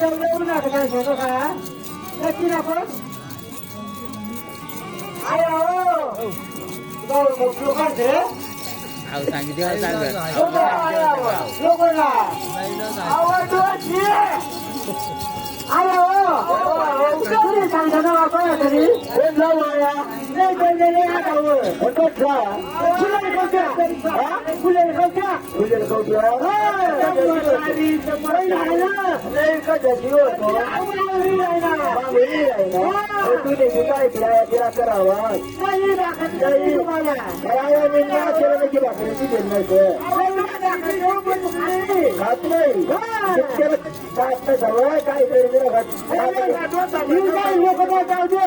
जाऊन येऊ नका काय सांगू का नक्की नको अरे हो जाऊ मग लोकांचे अहो सांगितलं सांगत लोक लोकांना आवाज अरे हो कुणी सांगता ना कोणा तरी हे जाऊ या नाही पाहिजे नाही आता होतो फुले कौच्या फुले कौच्या फुले कौच्या पहिला आहे ना नाही कशा जीव होतो तुम्ही काय तिला तिला करावा नाही दाखल नाही तुम्हाला काय मी ना केलं नाही की भाकरीची घेऊन नाही खात नाही शेतकऱ्याला खात नाही सवय काय? तरी जाऊ दे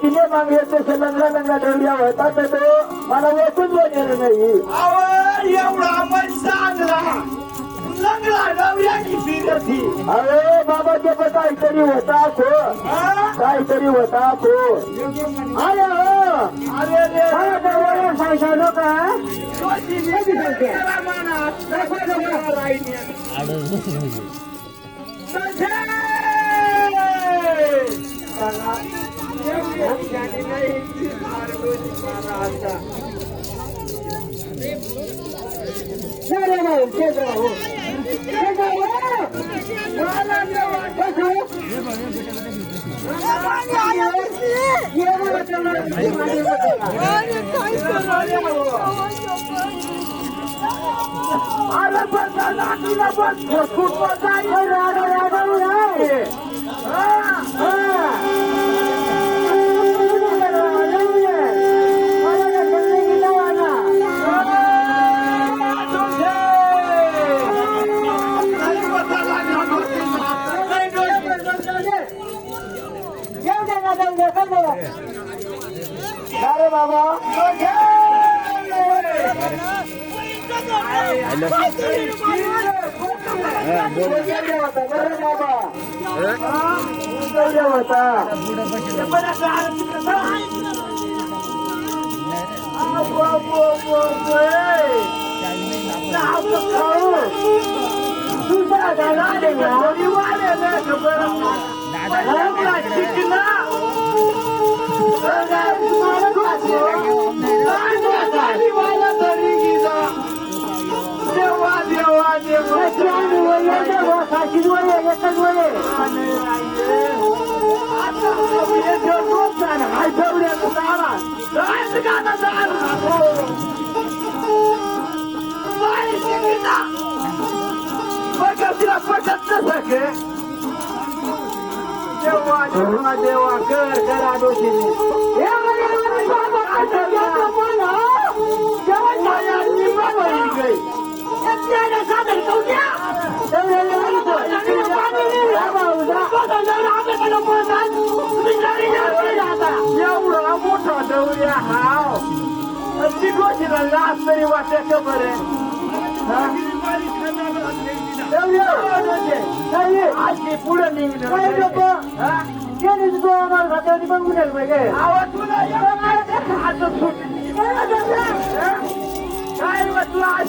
तिने मागे तसे लंगडा लंगडा ठेवल्या होता तर तो मला ओळखून बोललेलं नाही अहो, एवढा मन चांगला लंगडा डवऱ्याची फिरती अरे बाबा ते पण काहीतरी होता खो? काहीतरी होता खो अरे हो अरे सांगतो का? नाही त्याला मनात. कसं जमणार राहिली? संजय! चला. एवढी ज्ञानी नाही, ती अरे भाऊ ते जाऊ ते जाऊ मला जेव्हा कसं? ये मला तेवढं अरे पण देवा देवा देवा कर करा दोषीने एवढा मोठा दौऱ्या हाव ती लाच तरी वाटते का बरे आजची पुढे निघणं आवाज तुला हात सुटली काय म्हटलं आज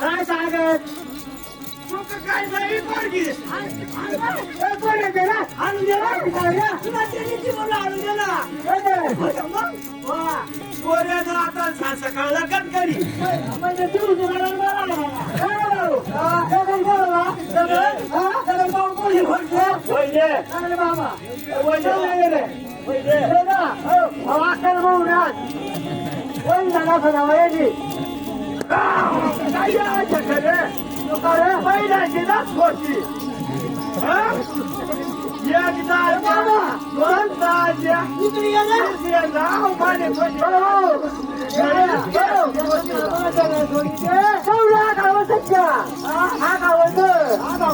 काय सांगत? काय नाही पोरगी. ए, कोण आहे त्याला? आणून दे ना. तुला त्यांनी ती बोलला, आणून दे ना. ए, दे. वा. सकाळ लगन करी म्हणजे तू बोलतो? अरे बाबा. चाललंय रे. हे ना, हो, अहो, अक्कल भाऊ राज. कोण झाला सदा वयाची? काय यायचं खरे तू का रे?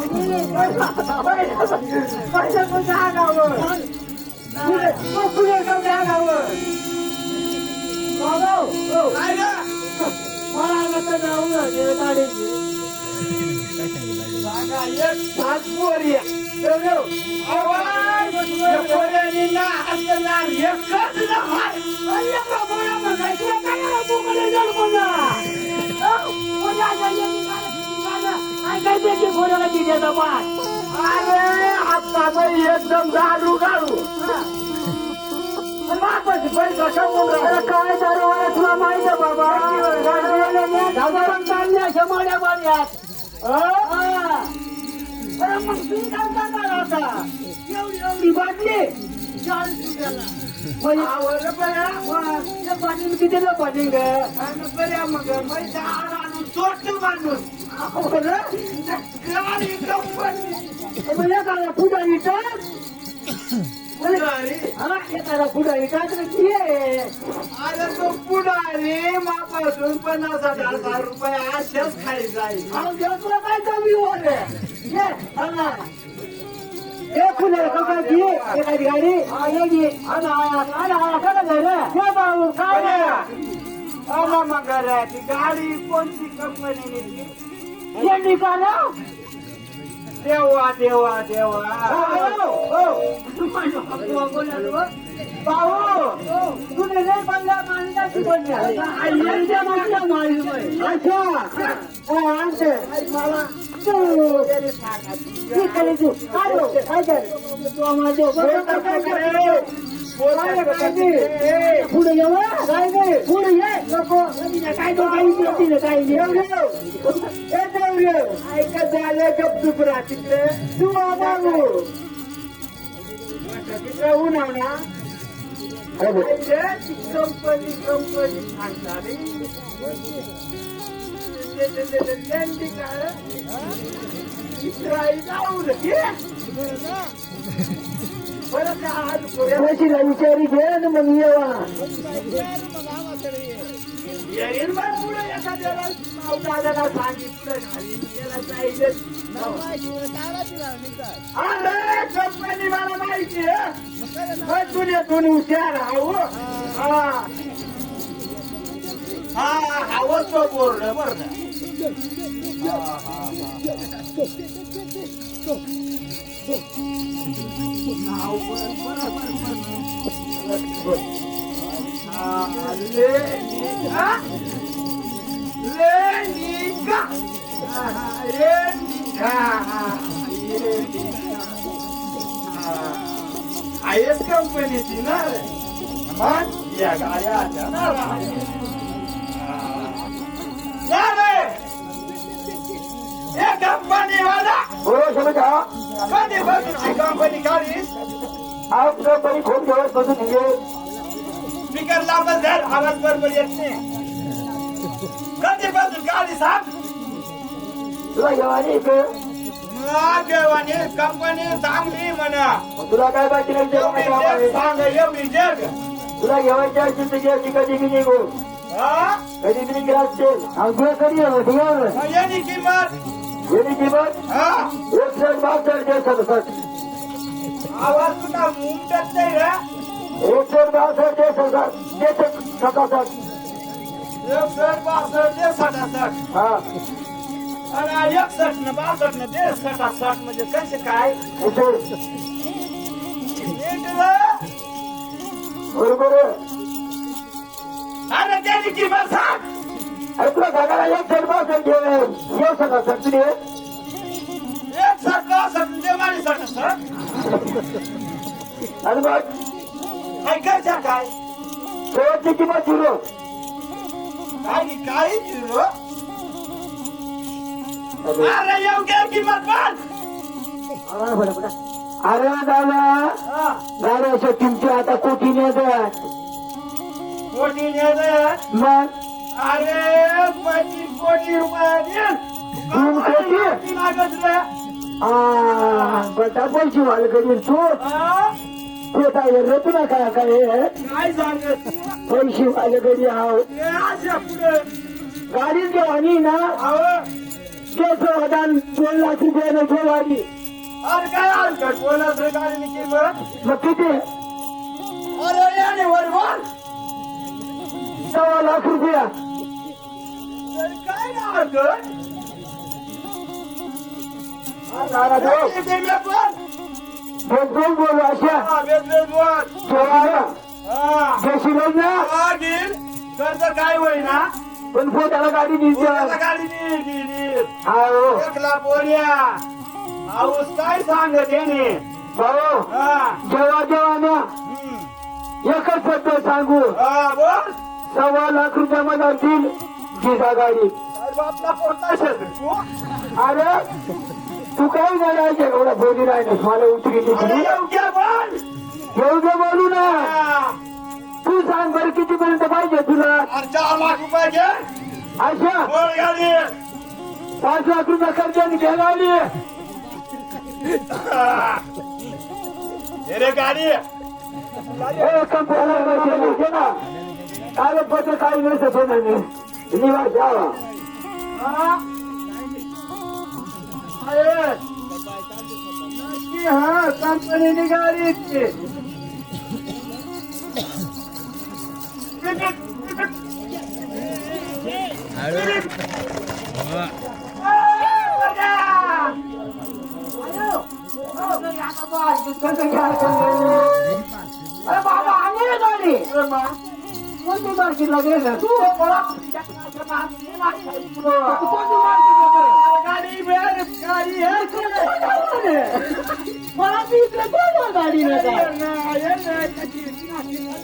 पहिल्याची ना खोटी एकदा बाबा. दोन ताज्या इकडे ये ना. तिसऱ्या नाव पाणी हो, हो. या, या. हो. कवड्या गावाच्या. हा, हा गावाचं. हा गावची. पहिलं कोणतं हा गावं? पुढे मग पुढे कवड्या गावं. बाबा, हो. काय रे? मला नका जाऊ ना, ते गाडीची. सांगा एक सात पोरी आवाज या पोऱ्यानी ना असणार एकच त्याची कोणाला येतं पाच? अरे आता एकदम दारू गाडू. वापस पैसा कमवून अरे राहिला. काय चालू आहे तुला माहिती आहे बाबा साधारण चालल्या पाण्यात हा. अरे मग तुम्ही काय करणार आता एवढी एवढी बाटली? मग या बाटलीला किती पाहिजे ग मग सोडतो माणूस एखादा पुढा इटात एखादा पुढा इटात अरे तो पुढारी मापासून पन्नास हजार रुपये अशाच खाली जाईल तुला काय कमी होते ये एखादी गाडी काय मग गाडी कोणती कंपनी ये निकाला देवा देवा देवा भाऊ तुने लय बंगला मांडला शिकवल्या यांच्या मागच्या माळी अच्छा हा आणते मला तू ठीक आहे तू काय हो? काय कर तू माझ्या बरोबर काय कर? काय काय ते? पुढे ये वा. काय ते? पुढे ये नको काय तो काही येते ना काही येऊ ये देऊ ये ऐकत झालं गपचूप ना कंपनी कंपनी सांगणारी त्यांची. बरं का आज पुढे पैशीला विचारी घे ना मग येवा येईल नाव दादाला सांगितलं आणि त्याला पाहिजे अरे कंपनी मला माहिती आहे. दुनियातून हुशार आहो हा. हा. हवं तो बोर्ड बरं. हा. हा, हा. हा, लेनिका. हा. आहेच कंपनीची ना रे मग या गाड्या या कंपनीवाला बरोबर समजा कधी बसून ही कंपनी काढीस आप कंपनी खूप दिवस बसून स्पीकर लावत जर आवाज बरोबर येत नाही कधी बसून गाडी सांग. तुला जेवानी इथं? देवाने कंपनी चांगली म्हणा. मग तुला काय बाकी नाही एवढी काम जग आहे सांग एवढी जग तुला जेवायची असेल तर जेवची कधी बी निघू हा? कधी बी निघला असेल तुला कधी येऊ मग याची किंमत. येणे किंमत? हा? एकसठ बासष्ट जे सदुसष्ट आवाज तुला मुंडत नाही रे. एकसठ बासष्ट जे सदुसष्ट जे सदुसष्ट एकसठ बासष्ट ते सटासष्ट हा. आणि एकसष्ट न बासष्ट न ते सटासष्ट म्हणजे कसे काय? नीट रे. बरोबर आहे. आणि त्याची किंमत सांग. अरे तुला घराला एक सेट बासष्ट घे ये सगळं सगळी एक सट बासष्ट ते माझी सटासष्ट आणि मग? काय करशा काय? शेवटची किंमत झिरो. काय अरे योग्य किंमत पण अरे दादा हा. गाड्याच्या किमती आता कोटीने द्यात कोटी नेलं. मग अरे पंचवीस कोटी रुपये. दोन कोटी? लागत रे बटा पैसे वाल करील तू हा? खोटा रे तुला काय काय काय सांगत. पैसे वाले कधी आहो. ते अशा पुढे. गाडी घेवानी ना. त्याचं वदान दोन लाख रुपयाने ठेवानी अरे काय हरकत? बोलत रे गाडीने किंमत मग किती? अरे याने सव्वा लाख रुपया. तरी काय नाही हरकत? दिले पण दोन बोलू अशा हा, वेगळे बोल ठेवाया हा घेशील ना काय पण पोटाला गाडी दिसते गाडी हा. बोल्या. आऊस काय सांगत याने भाऊ हा. जेव्हा जेव्हा ना. एकच शब्द सांगू. बोल. सव्वा लाख रुपया मध्ये आणतील जिजा गाडी. अरे बापला कोणता अरे तू काही नाही एवढा बोली राहिलीस मला उतरी योग्य बोल येऊ दे बोलू ना. तू सांग बरं किती पर्यंत पाहिजे तुला? अरे चार लाख रुपये घे. अच्छा पाच लाख रुपये खर्च घ्या गाडी. हे. रे गाडी. कागदपत्र काही नसत निवास द्यावा हा? अरे नक्की हा कंपनीने गाडी इतकी हळू हो. अरे बाबा आणि रे गाडी कोणती मार्केटला गेलं तू कोणती गाडी बेर गाडी हे मला ती इकडे कोण गाडी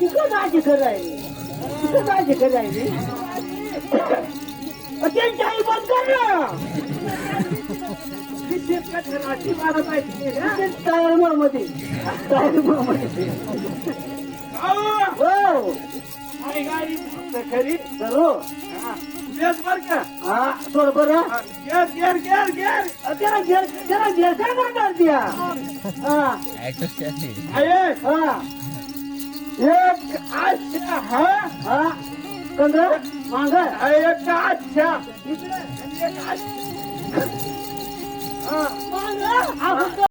तिथं जायची करायली तिथं जायची करायली त्यांची आई बंद कर ना. मध्ये हो. गाडी खरी. जरूर बेस बर का हा सोड बरं गेर गेर गेर गेर त्याला घेर त्याला घेर काय करणार द्या हा ऍटोच आहे. आहे हा एक अच्छा हा हा कंद्र मांग एक अच्छा इकडे आणि एक अच्छा मांग